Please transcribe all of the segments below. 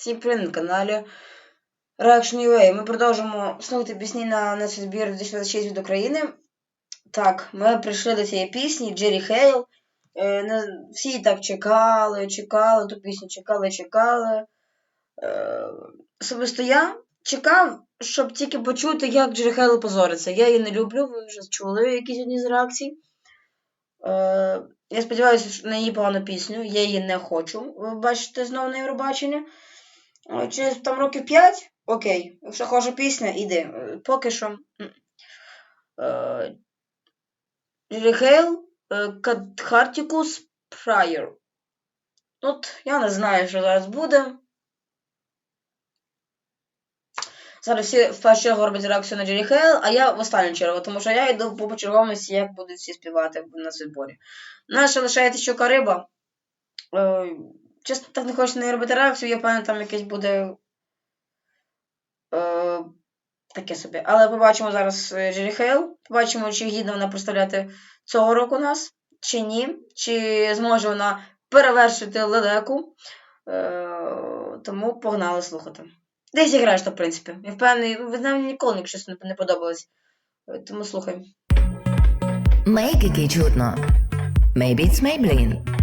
Всім привіт на каналі Reaction UA. Ми продовжуємо слухати пісні на наш збір 2026 від України. Так, ми прийшли до цієї пісні Джері Хейл. Е, всі так чекали, чекали, ту пісню чекали, чекали. Е, я чекав, щоб тільки почути, як Джері Хейл позориться. Я її не люблю, ви вже чули якісь одні з реакцій. Е, я сподіваюся на її погану пісню. Я її не хочу. Ви бачите знову на Євробаченні. Через там років 5, окей. Якщо хоче пісня, іди. Е, Поки що. Е, Джері Хейл, е, Катхартікус Прайер. От я не знаю, що зараз буде. Зараз всі в першу чергу роблять реакцію на Джері Хейл, а я в останню чергу, тому що я йду по почерговості, як будуть всі співати на зборі. Наша лишається ще Кариба. Чесно, так не хочу неї робити реакцію, я певно, там якесь буде. Е, таке собі. Але побачимо зараз е, Джері Хейл. Побачимо, чи гідно вона представляти цього року нас, чи ні. Чи зможе вона перевершити лелеку. Е, тому погнали слухати. Де зіграєш то, в принципі. Я впевнений, ви навіть ніколи ні щось не, не подобалось. Е, Тому слухай. Мейгики чутно. Maybe it's Maybelline.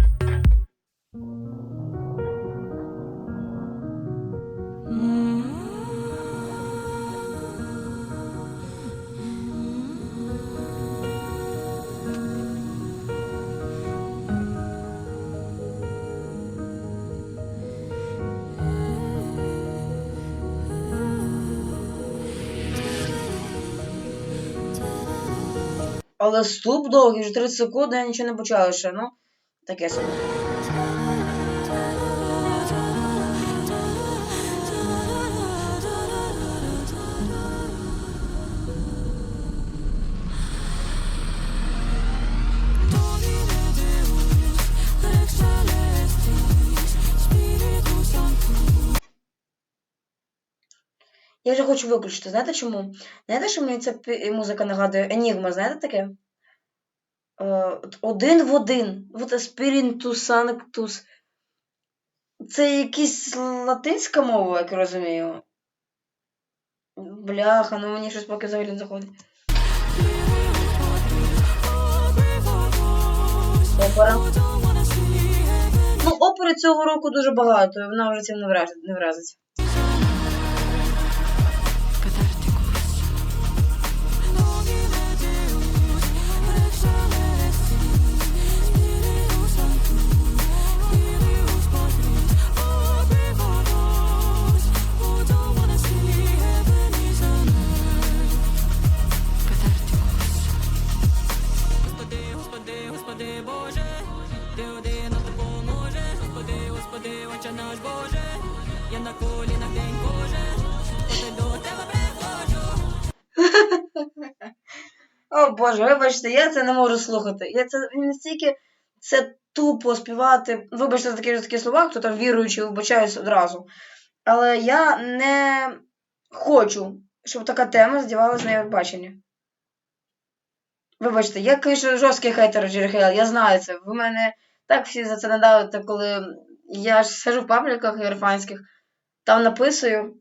Але слуп довгий, вже 30 секунд, я нічого не почала ще, ну. Таке собі. Я вже хочу виключити. Знаєте чому? Знаєте, що мені ця музика нагадує? Енігма, знаєте таке? Е, один в один. Вот Spiritus Sanctus. Це якась латинська мова, як розумію. Бляха, ну мені щось поки взагалі не заходить. Опера. Ну, опери цього року дуже багато, вона вже цим не вразить. На колінах день кожен, коли до тебе приходжу. О Боже, вибачте, я це не можу слухати. Я це настільки це тупо співати. Вибачте такі за такі слова, хто там віруючий, вибачаюсь одразу. Але я не хочу, щоб така тема здівалася на Євробаченні. Вибачте, я, звісно, жорсткий хейтер Джері я знаю це. Ви мене так всі за це надавите, коли я ж сижу в пабліках єврофанських, там написую.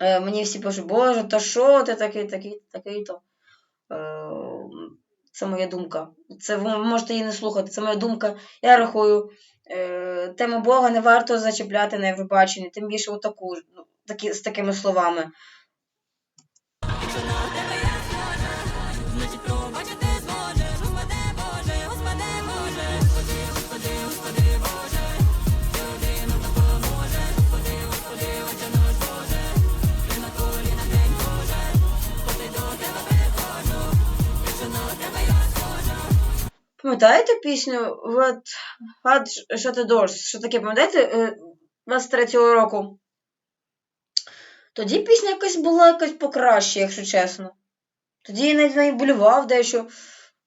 Е, мені всі пишуть, Боже, та що ти такий, такий, такий то. Е, Це моя думка. Це ви можете її не слухати. Це моя думка. Я рахую, е, тему Бога не варто зачіпляти на Євробаченні, тим більше отаку, ну, такі, з такими словами. Пам'ятаєте пісню What, What Shut the Doors? Що таке, пам'ятаєте? е, 23-го року. Тоді пісня якась була якась покраще, якщо чесно. Тоді я навіть неї болював дещо.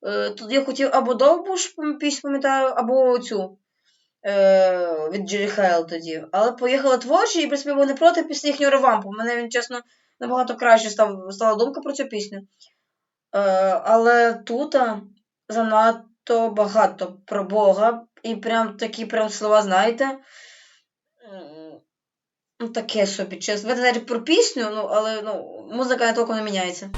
Е, Тоді я хотів або Довбуш пісню пам'ятаю, або цю е, від Джері Хейл тоді. Але поїхала творчі і, в принципі, не проти пісні їхнього ревампу. Мене він, чесно, набагато краще став, стала думка про цю пісню. Е, але тут а, занадто багато про Бога. І прям такі прям слова, знаєте. Таке собі, чесно. Ви навіть про пісню, ну, але ну, музика не толком не міняється.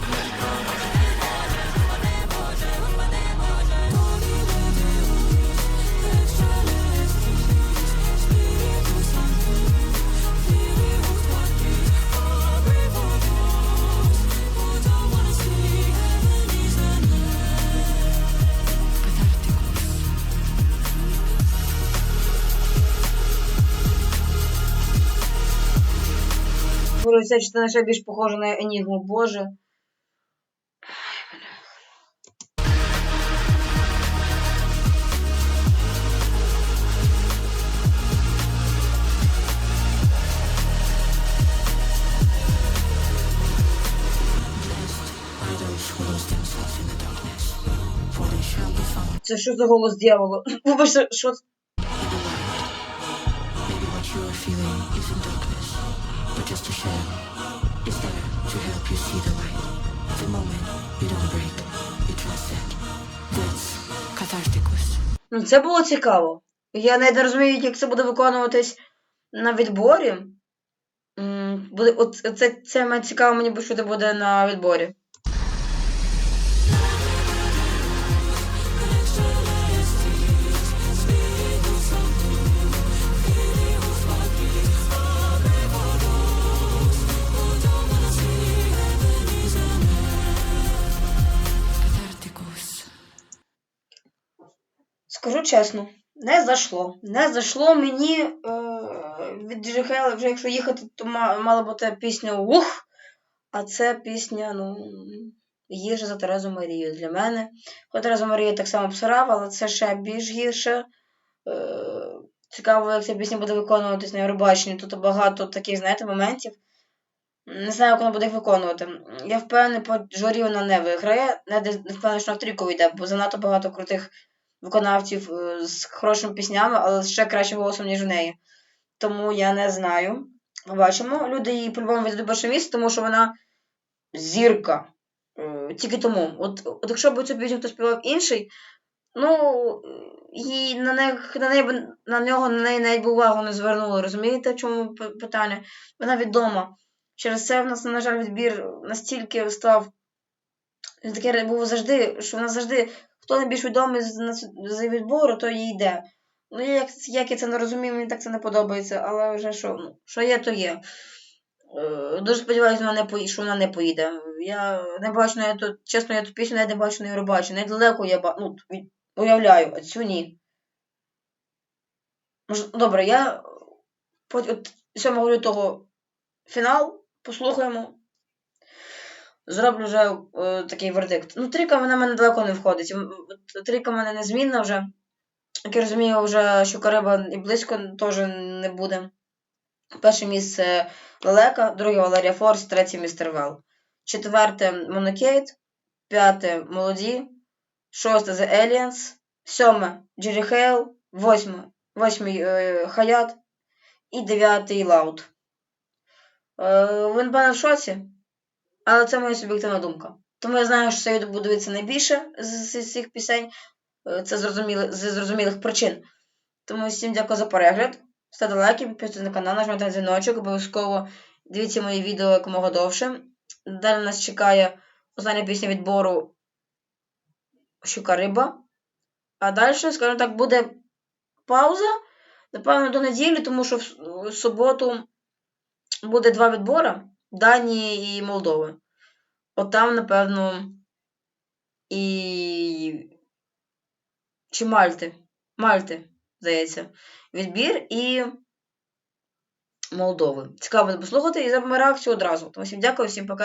Боже, ця частина ще більш похожа на Енігму, боже. Це що за голос дьявола? Вибачте, що Ну, це було цікаво. Я навіть не розумію, як це буде виконуватись на відборі. Буде, Оце це, цікаво мені, що буде на відборі. Чесно, не зайшло. Не зайшло мені е, від Джихела, вже якщо їхати, то мала бути пісня Ух! А це пісня, ну, гірша за Терезу Марію для мене. Хоч Терезу Марію так само обсирав, але це ще більш гірше. Е, цікаво, як ця пісня буде виконуватись на Євробаченні. Тут багато таких, знаєте, моментів. Не знаю, як вона буде їх виконувати. Я впевнений, по журі вона не виграє. Не впевнений, що на трійку йде, бо занадто багато крутих виконавців е, з хорошими піснями, але з ще кращим голосом, ніж у неї. Тому я не знаю. Побачимо. Люди її по-любому віддадуть перше місце, тому що вона зірка. Е, Тільки тому. От, от якщо б цю пісню хтось співав інший, ну і на, них, на, неї, на нього на неї навіть увагу не звернули. Розумієте, в чому питання? Вона відома. Через це в нас, на жаль, відбір настільки став. Таке був завжди, що в нас завжди хто найбільш відомий з, відбору, то і йде. Ну, я як, як я це не розумію, мені так це не подобається, але вже що, ну, що є, то є. Е, дуже сподіваюся, не що вона не поїде. Я не бачу на ту, чесно, я ту пісню навіть не бачу на Євробаченні. Навіть далеко я ба, ну, уявляю, а цю ні. Добре, я от 7 лютого фінал, послухаємо. Зроблю вже е, такий вердикт. Ну, трійка вона в мене далеко не входить. Трійка в мене незмінна вже. Як я розумію, вже що Кариба і близько теж не буде. Перше місце Лелека, друге Валерія Форс, третє Містер Вел. Четверте Монокейт, п'яте Молоді, шосте The Aliens, сьоме Джері Хейл, восьме, восьмий е, Хаят і дев'ятий Лаут. Е, ви напевно в шоці, але це моя суб'єктивна думка. Тому я знаю, що це відео буду дивитися найбільше з, цих пісень. Е, Це зрозуміло, з зрозумілих причин. Тому всім дякую за перегляд. Ставте лайки, підписуйтесь на канал, нажмайте на дзвіночок, обов'язково дивіться мої відео якомога довше. Далі нас чекає остання пісня відбору Щука риба. А далі, скажімо так, буде пауза. Напевно, до неділі, тому що в суботу буде два відбори Данії і Молдови. От там, напевно, і. Чи Мальти? Мальти, здається. Відбір і Молдови. Цікаво послухати і заберемо всю одразу. Тому всім дякую, всім пока.